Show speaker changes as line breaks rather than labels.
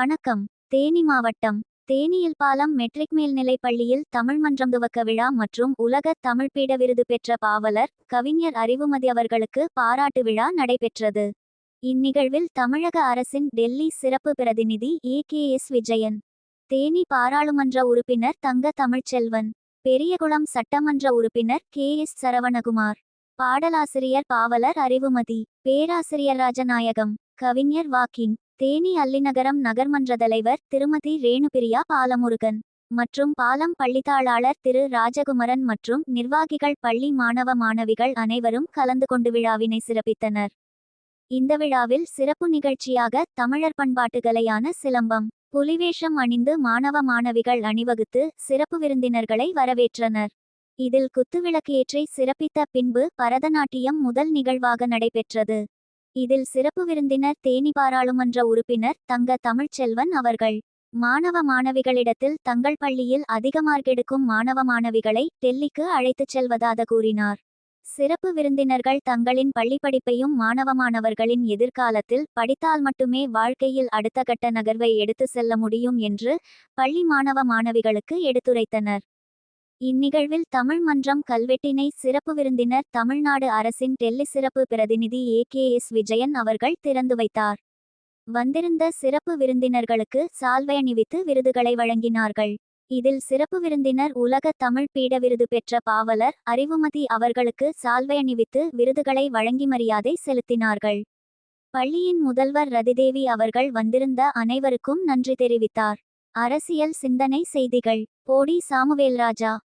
வணக்கம். தேனி மாவட்டம் தேனியில் பாலம் மெட்ரிக் மேல்நிலைப் பள்ளியில் தமிழ் மன்றம் துவக்க விழா மற்றும் உலக தமிழ் பீட விருது பெற்ற பாவலர் கவிஞர் அறிவுமதி அவர்களுக்கு பாராட்டு விழா நடைபெற்றது. இந்நிகழ்வில் தமிழக அரசின் டெல்லி சிறப்பு பிரதிநிதி A. K. S. Vijayan Theni பாராளுமன்ற உறுப்பினர் தங்க தமிழ்ச்செல்வன் பெரியகுளம் சட்டமன்ற உறுப்பினர் கே. எஸ். சரவணகுமார் பாடலாசிரியர் பாவலர் அறிவுமதி பேராசிரியர் ராஜநாயகம் கவிஞர் வாக்கிங் தேனி அல்லிநகரம் நகர்மன்ற தலைவர் திருமதி ரேணுபிரியா பாலமுருகன் மற்றும் பாலம் பள்ளித்தாளாளர் திரு ராஜகுமரன் மற்றும் நிர்வாகிகள் பள்ளி மாணவ மாணவிகள் அனைவரும் கலந்து கொண்டு விழாவினை சிறப்பித்தனர். இந்த விழாவில் சிறப்பு நிகழ்ச்சியாக தமிழர் பண்பாட்டுகளையான சிலம்பம் புலிவேஷம் அணிந்து மாணவ மாணவிகள் அணிவகுத்து சிறப்பு விருந்தினர்களை வரவேற்றனர். இதில் குத்துவிளக்கு ஏற்றி சிறப்பித்த பின்பு பரதநாட்டியம் முதல் நிகழ்வாக நடைபெற்றது. இதில் சிறப்பு விருந்தினர் தேனி பாராளுமன்ற உறுப்பினர் தங்க தமிழ்ச்செல்வன் அவர்கள். மாணவ மாணவிகளிடத்தில் தங்கள் பள்ளியில் அதிக மார்க் எடுக்கும் மாணவ மாணவிகளை டெல்லிக்கு அழைத்துச் செல்வதாக கூறினார். சிறப்பு விருந்தினர்கள் தங்களின் பள்ளிப்படிப்பையும் மாணவ மாணவர்களின் எதிர்காலத்தில் படித்தால் மட்டுமே வாழ்க்கையில் அடுத்த கட்ட நகர்வை எடுத்து செல்ல முடியும் என்று பள்ளி மாணவ மாணவிகளுக்கு எடுத்துரைத்தனர். இந்நிகழ்வில் தமிழ் மன்றம் கல்வெட்டினை சிறப்பு விருந்தினர் தமிழ்நாடு அரசின் டெல்லி சிறப்பு பிரதிநிதி ஏ கே எஸ் விஜயன் அவர்கள் திறந்து வைத்தார். வந்திருந்த சிறப்பு விருந்தினர்களுக்கு சால்வை அணிவித்து விருதுகளை வழங்கினார்கள். இதில் சிறப்பு விருந்தினர் உலக தமிழ் பீட விருது பெற்ற பாவலர் அறிவுமதி அவர்களுக்கு சால்வை அணிவித்து விருதுகளை வழங்கி மரியாதை செலுத்தினார்கள். பள்ளியின் முதல்வர் ரதிதேவி அவர்கள் வந்திருந்த அனைவருக்கும் நன்றி தெரிவித்தார். அரசியல் சிந்தனை செய்திகள். போடி சாமுவேல் ராஜா.